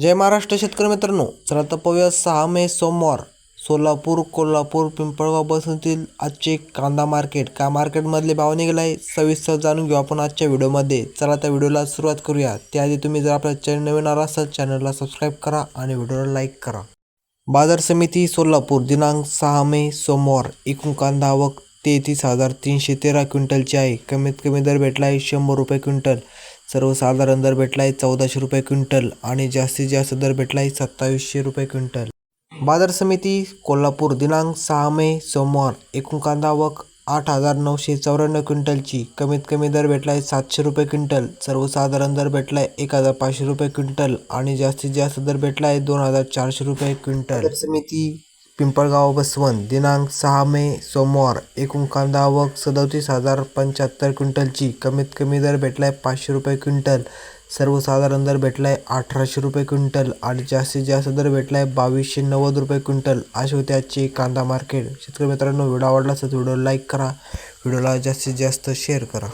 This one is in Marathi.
जय महाराष्ट्र शेतकरी मित्रांनो. चला तर पाहूया सहा मे सोमवार. सोलापूर कोल्हापूर पिंपळगाव बसूनतील आजचे कांदा मार्केट. का मार्केटमधले भाव निघाला आहे सविस्तर जाणून घेऊ आपण आजच्या व्हिडिओमध्ये. चला त्या व्हिडिओला सुरुवात करूया. त्याआधी तुम्ही जर आपल्या चॅनल नवीन आला असाल चॅनलला सबस्क्राईब करा आणि व्हिडिओला लाईक करा. बाजार समिती सोलापूर दिनांक सहा मे सोमवार. एकूण कांदा आवक तेहतीस हजार तीनशे तेरा क्विंटलची आहे. कमीत कमी दर भेटला आहे शंभर रुपये क्विंटल. सर्वसाधारण दर भेटला आहे चौदाशे रुपये क्विंटल आणि जास्तीत जास्त दर भेटला आहे सत्तावीसशे रुपये क्विंटल. बाजार समिती कोल्हापूर दिनांक सहा मे सोमवार. एकूण कांदा आवक आठ हजार नऊशे चौऱ्याण्णव क्विंटलची. कमीत कमी दर भेटला आहे सातशे रुपये क्विंटल. सर्वसाधारण दर भेटला आहे एक हजार पाचशे रुपये क्विंटल आणि जास्तीत जास्त दर भेटला आहे दोन हजार चारशे रुपये क्विंटल. समिती पिंपळगाव बसवंत दिनांक सहा मे सोमवार एकूण कांदा आवक सदोतीस हजार पंच्याहत्तर क्विंटलची कमीत कमी दर भेटला आहे पाचशे रुपये क्विंटल. सर्वसाधारण दर भेटला आहे अठराशे रुपये क्विंटल आणि जास्तीत जास्त दर भेटला आहे बावीसशे नव्वद रुपये क्विंटल असे होते आजचे कांदा मार्केट. शेतकरी मित्रांनो व्हिडिओ आवडला असेल तर व्हिडिओ लाईक करा. व्हिडिओला जास्तीत जास्त शेअर करा.